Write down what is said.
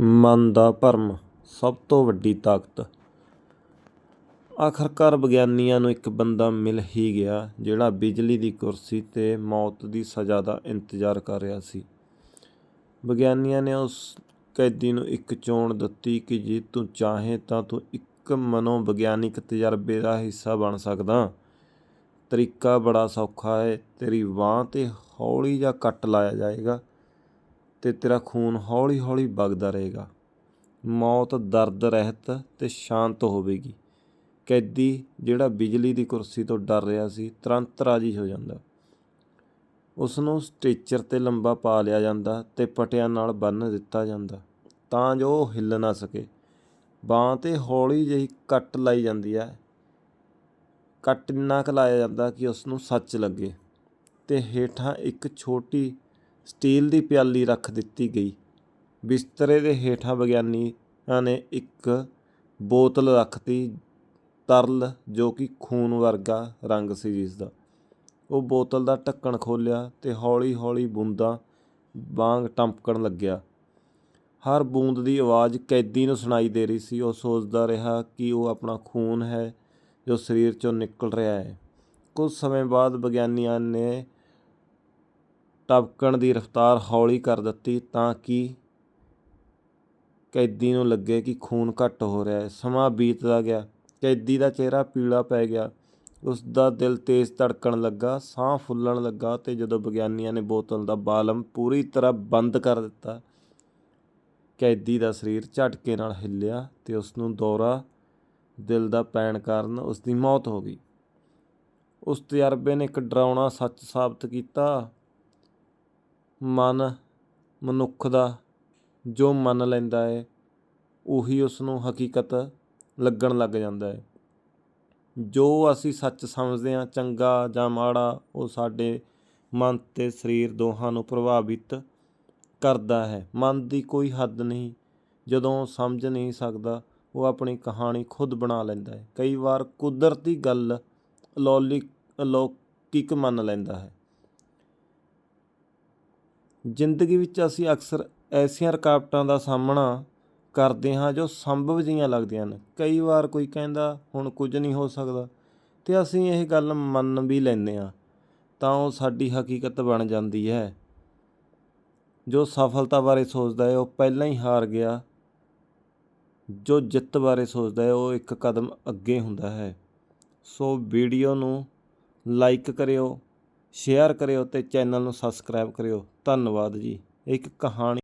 ਮਨ ਦਾ ਭਰਮ ਸਭ ਤੋਂ ਵੱਡੀ ਤਾਕਤ। ਆਖਰਕਾਰ ਵਿਗਿਆਨੀਆਂ ਨੂੰ ਇੱਕ ਬੰਦਾ ਮਿਲ ਹੀ ਗਿਆ ਜਿਹੜਾ ਬਿਜਲੀ ਦੀ ਕੁਰਸੀ 'ਤੇ ਮੌਤ ਦੀ ਸਜ਼ਾ ਦਾ ਇੰਤਜ਼ਾਰ ਕਰ ਰਿਹਾ ਸੀ। ਵਿਗਿਆਨੀਆਂ ਨੇ ਉਸ ਕੈਦੀ ਨੂੰ ਇੱਕ ਚੋਣ ਦਿੱਤੀ ਕਿ ਜੇ ਤੂੰ ਚਾਹੇ ਤਾਂ ਤੂੰ ਇੱਕ ਮਨੋਵਿਗਿਆਨਿਕ ਤਜਰਬੇ ਦਾ ਹਿੱਸਾ ਬਣ ਸਕਦਾ। ਤਰੀਕਾ ਬੜਾ ਸੌਖਾ ਹੈ ਤੇਰੀ ਬਾਂਹ 'ਤੇ ਹੌਲੀ ਜਿਹਾ ਕੱਟ ਲਾਇਆ ਜਾਏਗਾ। ਤੇ ਤੇਰਾ ਖੂਨ ਹੌਲੀ ਹੌਲੀ ਵਗਦਾ ਰਹੇਗਾ। ਮੌਤ ਦਰਦ, ਰਹਿਤ ਤੇ ਸ਼ਾਂਤ ਹੋਵੇਗੀ। ਕੈਦੀ ਜਿਹੜਾ ਬਿਜਲੀ ਦੀ ਕੁਰਸੀ ਤੋਂ ਡਰ ਰਿਹਾ ਸੀ, ਤੁਰੰਤ ਰਾਜੀ ਹੋ ਜਾਂਦਾ। ਉਸ ਨੂੰ ਸਟ੍ਰੈਚਰ 'ਤੇ ਲੰਬਾ ਪਾ ਲਿਆ ਜਾਂਦਾ ਤੇ ਪਟਿਆਂ ਨਾਲ ਬੰਨ੍ਹ ਦਿੱਤਾ ਜਾਂਦਾ, ਤਾਂ ਜੋ ਉਹ ਹਿੱਲ ਨਾ ਸਕੇ। ਬਾਂਹ 'ਤੇ ਹੌਲੀ ਜਿਹੀ ਕੱਟ ਲਾਈ ਜਾਂਦੀ ਹੈ। ਕੱਟ ਇੰਨਾ ਕੁ ਲਾਇਆ ਜਾਂਦਾ ਕਿ ਉਸ ਨੂੰ ਸੱਚ ਲੱਗੇ ਤੇ ਹੇਠਾਂ ਇੱਕ ਛੋਟੀ ਸਟੀਲ ਦੀ ਪਿਆਲੀ ਰੱਖ ਦਿੱਤੀ ਗਈ। ਬਿਸਤਰੇ ਦੇ ਹੇਠਾਂ ਵਿਗਿਆਨੀਆਂ ਨੇ ਇੱਕ ਬੋਤਲ ਰੱਖਤੀ ਤਰਲ ਜੋ ਕਿ ਖੂਨ ਵਰਗਾ ਰੰਗ ਸੀ ਜਿਸਦਾ। ਉਹ ਬੋਤਲ ਦਾ ਢੱਕਣ ਖੋਲ੍ਹਿਆ ਅਤੇ ਹੌਲੀ ਹੌਲੀ ਬੂੰਦਾਂ ਵਾਂਗ ਟਪਕਣ ਲੱਗਿਆ। ਹਰ ਬੂੰਦ ਦੀ ਆਵਾਜ਼ ਕੈਦੀ ਨੂੰ ਸੁਣਾਈ ਦੇ ਰਹੀ ਸੀ। ਉਹ ਸੋਚਦਾ ਰਿਹਾ ਕਿ ਉਹ ਆਪਣਾ ਖੂਨ ਹੈ ਜੋ ਸਰੀਰ ਚੋਂ ਨਿਕਲ ਰਿਹਾ ਹੈ। ਕੁਝ ਸਮੇਂ ਬਾਅਦ ਵਿਗਿਆਨੀਆਂ ਨੇ ਟਪਕਣ ਦੀ ਰਫ਼ਤਾਰ ਹੌਲੀ ਕਰ ਦਿੱਤੀ ਤਾਂ ਕਿ ਕੈਦੀ ਨੂੰ ਲੱਗੇ ਕਿ ਖੂਨ ਘੱਟ ਹੋ ਰਿਹਾ ਹੈ। ਸਮਾਂ ਬੀਤਦਾ ਗਿਆ। ਕੈਦੀ ਦਾ ਚਿਹਰਾ ਪੀਲਾ ਪੈ ਗਿਆ। ਉਸ ਦਾ ਦਿਲ ਤੇਜ਼ ਧੜਕਣ ਲੱਗਾ, ਸਾਹ ਫੁੱਲਣ ਲੱਗਾ ਤੇ ਜਦੋਂ ਵਿਗਿਆਨੀਆਂ ਨੇ ਬੋਤਲ ਦਾ ਬਾਲਮ ਪੂਰੀ ਤਰ੍ਹਾਂ ਬੰਦ ਕਰ ਦਿੱਤਾ, ਕੈਦੀ ਦਾ ਸਰੀਰ ਝਟਕੇ ਨਾਲ ਹਿੱਲਿਆ ਤੇ ਉਸ ਨੂੰ ਦੌਰਾ ਦਿਲ ਦਾ ਪੈਣ ਕਾਰਨ ਉਸ ਦੀ ਮੌਤ ਹੋ ਗਈ। ਉਸ ਤਜਰਬੇ ਨੇ ਇੱਕ ਡਰਾਉਣਾ ਸੱਚ ਸਾਬਤ ਕੀਤਾ। ਮਨ ਮਨੁੱਖ ਦਾ ਜੋ ਮੰਨ ਲੈਂਦਾ ਹੈ ਉਹੀ ਉਸਨੂੰ ਹਕੀਕਤ ਲੱਗਣ ਲੱਗ ਜਾਂਦਾ ਹੈ ਜੋ ਅਸੀਂ ਸੱਚ ਸਮਝਦੇ ਹਾਂ ਚੰਗਾ ਜਾਂ ਮਾੜਾ, ਉਹ ਸਾਡੇ ਮਨ ਅਤੇ ਸਰੀਰ ਦੋਹਾਂ ਨੂੰ ਪ੍ਰਭਾਵਿਤ ਕਰਦਾ ਹੈ। ਮਨ ਦੀ ਕੋਈ ਹੱਦ ਨਹੀਂ, ਜਦੋਂ ਉਹ ਸਮਝ ਨਹੀਂ ਸਕਦਾ, ਉਹ ਆਪਣੀ ਕਹਾਣੀ ਖੁਦ ਬਣਾ ਲੈਂਦਾ ਹੈ ਕਈ ਵਾਰ ਕੁਦਰਤੀ ਗੱਲ ਅਲੌਲਿਕ ਅਲੌਕਿਕ ਮੰਨ ਲੈਂਦਾ ਹੈ। ਜ਼ਿੰਦਗੀ ਵਿੱਚ ਅਸੀਂ ਅਕਸਰ ਐਸੀਆਂ ਰੁਕਾਵਟਾਂ ਦਾ ਸਾਹਮਣਾ ਕਰਦੇ ਹਾਂ ਜੋ ਸੰਭਵ ਜਿਹੀਆਂ ਲੱਗਦੀਆਂ ਹਨ। ਕਈ ਵਾਰ ਕੋਈ ਕਹਿੰਦਾ, ਹੁਣ ਕੁਝ ਨਹੀਂ ਹੋ ਸਕਦਾ। ਅਤੇ ਅਸੀਂ ਇਹ ਗੱਲ ਮੰਨ ਵੀ ਲੈਂਦੇ ਹਾਂ, ਤਾਂ ਉਹ ਸਾਡੀ ਹਕੀਕਤ ਬਣ ਜਾਂਦੀ ਹੈ। ਜੋ ਸਫਲਤਾ ਬਾਰੇ ਸੋਚਦਾ ਹੈ, ਉਹ ਪਹਿਲਾਂ ਹੀ ਹਾਰ ਗਿਆ। ਜੋ ਜਿੱਤ ਬਾਰੇ ਸੋਚਦਾ ਹੈ, ਉਹ ਇੱਕ ਕਦਮ ਅੱਗੇ ਹੁੰਦਾ ਹੈ। ਸੋ ਵੀਡੀਓ ਨੂੰ ਲਾਈਕ ਕਰਿਓ ਸ਼ੇਅਰ ਕਰਿਓ ਤੇ ਚੈਨਲ ਨੂੰ ਸਬਸਕ੍ਰਾਈਬ ਕਰਿਓ। ਧੰਨਵਾਦ ਜੀ। ਇੱਕ ਕਹਾਣੀ